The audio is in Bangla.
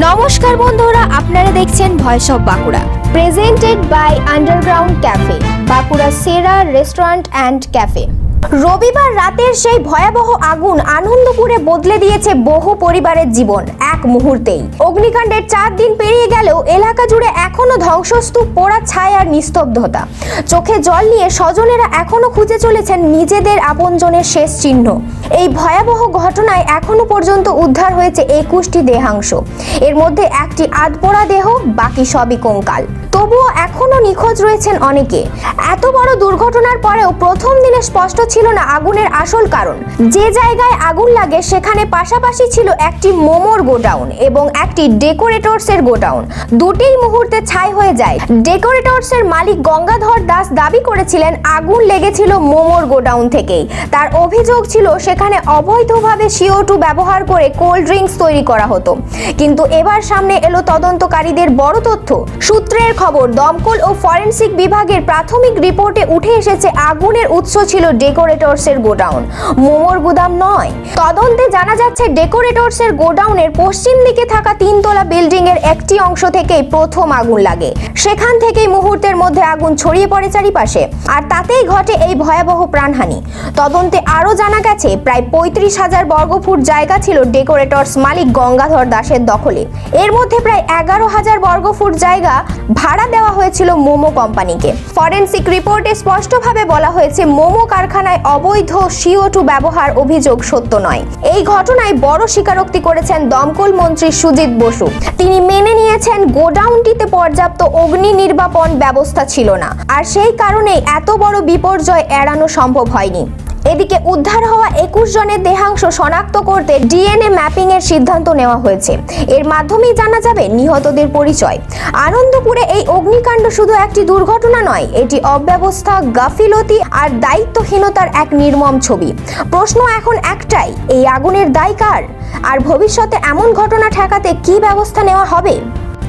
নমস্কার বন্ধুরা, আপনারা দেখছেন voice of Bankura presented by underground cafe Bankura সেরা রেস্টুরেন্ট অ্যান্ড ক্যাফে রবিবার রাতের সেই ভয়াবহ আগুন আনন্দপুরে বদলে দিয়েছে বহু পরিবারের জীবন। মুহূর্তেই। অগ্নিকাণ্ডের চার দিন পেরিয়ে গেলেও এলাকা জুড়ে এখনও ধ্বংসস্তূপ, পোড়া ছায় আর নিস্তব্ধতা। চোখে জল নিয়ে স্বজনেরা এখনও খুঁজে চলেছেন নিজেদের আপনজনের শেষ চিহ্ন। এই ভয়াবহ ঘটনায় এখনও পর্যন্ত উদ্ধার হয়েছে একুশটি দেহাংশ। এর মধ্যে একটি আধপোড়া দেহ, বাকি সবই কঙ্কাল। তবুও এখনও নিখোঁজ রয়েছেন অনেকে। এত বড় দুর্ঘটনার পরেও প্রথম দিনে স্পষ্ট ছিল না আগুনের আসল কারণ। যে জায়গায় আগুন লাগে, সেখানে পাশাপাশি ছিল একটি মোমোর গোডাউন এবং একটি ডেকোরেটরসের গোডাউন। দুটিই মুহূর্তে ছাই হয়ে যায়। ডেকোরেটরসের মালিক গঙ্গাধর দাস দাবি করেছিলেন, আগুন লেগেছিল মোমোর গোডাউন থেকেই। তার অভিযোগ ছিল, সেখানে অবৈধভাবে সিও টু ব্যবহার করে কোল্ড ড্রিঙ্কস তৈরি করা হতো। কিন্তু এবার সামনে এলো তদন্তকারীদের বড় তথ্য। সূত্রের খবর, দমকল ও ফরেনসিক বিভাগের প্রাথমিক রিপোর্টে উঠে এসেছে, আগুনের উৎস ছিল ডেকোরেটরসের গোডাউন। মোমোর গুদাম নয়। তদন্তে জানা যাচ্ছে, ডেকোরেটরসের গোডাউনের পশ্চিম দিকে থাকা তিনতলা বিল্ডিং এর একটি অংশ থেকেই প্রথম আগুন লাগে। সেখান থেকেই মুহূর্তের মধ্যে আগুন ছড়িয়ে পড়ে চারিপাশে, আর তাতেই ঘটে এই ভয়াবহ প্রাণহানি। তদন্তে আরও জানা গেছে, প্রায় পঁয়ত্রিশ হাজার বর্গফুট জায়গা ছিল ডেকোরেটরস মালিক গঙ্গাধর দাসের দখলে। এর মধ্যে প্রায় এগারো হাজার বর্গফুট জায়গা ভাড়া দেওয়া হয়েছিল মোমো কোম্পানিকে। ফরেন্সিক রিপোর্টে স্পষ্টভাবে বলা হয়েছে, মোমো কারখানায় অবৈধ সিও টু ব্যবহার অভিযোগ সত্য নয়। এই ঘটনায় বড় স্বীকারোক্তি করেছেন দমকল মন্ত্রী সুজিত বসু। তিনি মেনে নিয়েছেন, গোডাউনটিতে পর্যাপ্ত অগ্নি নির্বাপন ব্যবস্থা ছিল না। আর সেই কারণেই এত বড় বিপর্যয় এড়ানো সম্ভব হয়নি। এদিকে উদ্ধার হওয়া একুশ জনের দেহাংশ শনাক্ত করতে ডিএনএ ম্যাপিং এর সিদ্ধান্ত নেওয়া হয়েছে। এর মাধ্যমেই জানা যাবে নিহতদের পরিচয়। আনন্দপুরে এই অগ্নিকাণ্ড শুধু একটি দুর্ঘটনা নয়, এটি অব্যবস্থা, গাফিলতি আর দায়িত্বহীনতার এক নির্মম ছবি। প্রশ্ন এখন একটাই, এই আগুনের দায় কার? আর ভবিষ্যতে এমন ঘটনা ঠেকাতে কি ব্যবস্থা নেওয়া হবে?